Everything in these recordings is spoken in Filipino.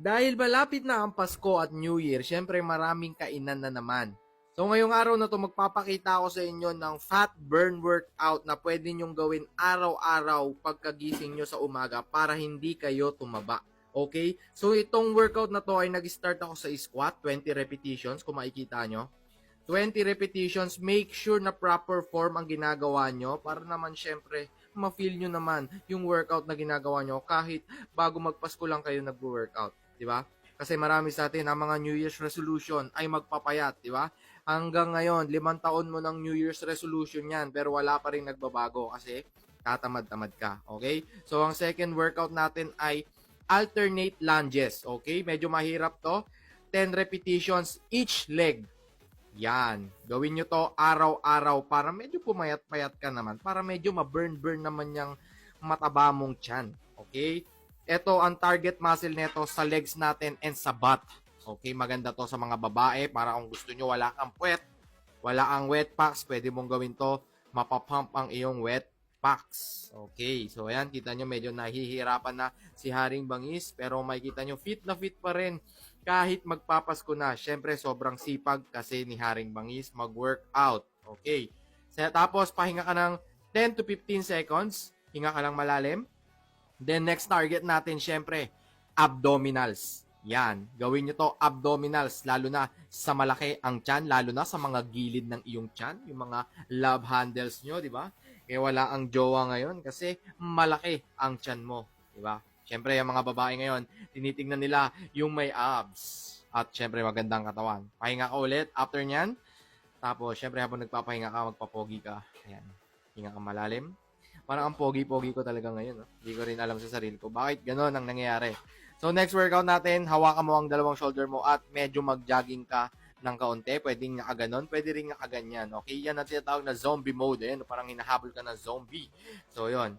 Dahil malapit na ang Pasko at New Year, syempre maraming kainan na naman. So ngayong araw na to magpapakita ako sa inyo ng fat burn workout na pwede nyong gawin araw-araw pagkagising nyo sa umaga para hindi kayo tumaba. Okay? So itong workout na to ay nag-start ako sa squat, 20 repetitions kung makikita nyo. 20 repetitions, make sure na proper form ang ginagawa nyo para naman syempre ma-feel nyo naman yung workout na ginagawa nyo kahit bago magpasko lang kayo nag-workout, di ba? Kasi marami sa atin ang mga New Year's resolution ay magpapayat, di ba? Hanggang ngayon, limang taon mo ng New Year's resolution yan pero wala pa rin nagbabago kasi tatamad-tamad ka, okay? So ang second workout natin ay alternate lunges, okay? Medyo mahirap to. 10 repetitions each leg. Yan. Gawin nyo to araw-araw para medyo pumayat-payat ka naman. Para medyo ma-burn-burn naman yung mataba mong tiyan. Okay? Ito ang target muscle neto sa legs natin and sa butt. Okay? Maganda to sa mga babae para kung gusto nyo wala kang puwet, wala ang wet packs, pwede mong gawin to. Mapapump ang iyong wet packs. Okay. So, ayan. Kita nyo medyo nahihirapan na si Haring Bangis. Pero makikita nyo fit na fit pa rin kahit magpapasko na. Syempre, sobrang sipag kasi ni Haring Bangis mag-workout. Okay. Sa, tapos, pahinga ka ng 10 to 15 seconds. Hinga ka lang malalim. Then, next target natin, syempre, abdominals. Yan. Gawin nyo to abdominals, lalo na sa malaki ang tiyan, lalo na sa mga gilid ng iyong tiyan, yung mga love handles nyo, di ba? Kaya wala ang jowa ngayon kasi malaki ang tiyan mo, di ba? Siyempre, yung mga babae ngayon, tinitingnan nila yung may abs. At syempre, magandang katawan. Pahinga ka ulit after nyan. Tapos, syempre, habang nagpapahinga ka, magpapogi ka. Ayan. Hinga ka malalim. Parang ang pogi-pogi ko talaga ngayon. No? Hindi ko rin alam sa sarili ko. Bakit ganon ang nangyayari? So, next workout natin, hawakan mo ang dalawang shoulder mo at medyo mag-jogging ka ng kaunti. Pwedeng nakaganon, pwede rin nakaganyan. Okay? Yan ang tinatawag na zombie mode. Ayan, parang hinahabol ka na zombie. So, yon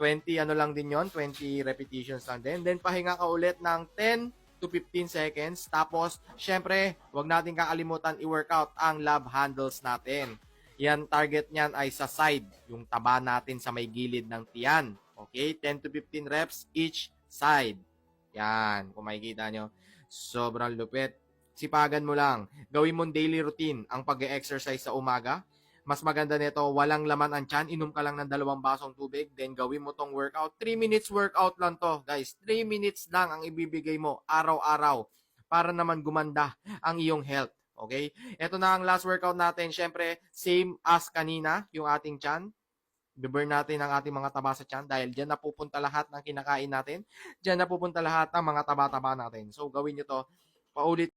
20 ano lang din yon 20 repetitions lang din. Then, pahinga ka ulit ng 10 to 15 seconds. Tapos, syempre, wag natin kakalimutan i-workout ang love handles natin. Yan, target niyan ay sa side, yung taba natin sa may gilid ng tiyan. Okay? 10 to 15 reps each side. Yan, kung makikita nyo. Sobrang lupit. Sipagan mo lang. Gawin mong daily routine ang pag-exercise sa umaga. Mas maganda nito, walang laman ang tiyan. Inom ka lang ng dalawang basong tubig. Then gawin mo tong workout. 3 minutes workout lang to, guys. 3 minutes lang ang ibibigay mo araw-araw para naman gumanda ang iyong health. Okay? Ito na ang last workout natin. Siyempre, same as kanina, yung ating tiyan. Biburn natin ang ating mga taba sa tiyan dahil dyan napupunta lahat ng kinakain natin. Dyan napupunta lahat ng mga taba-taba natin. So, gawin nyo to paulit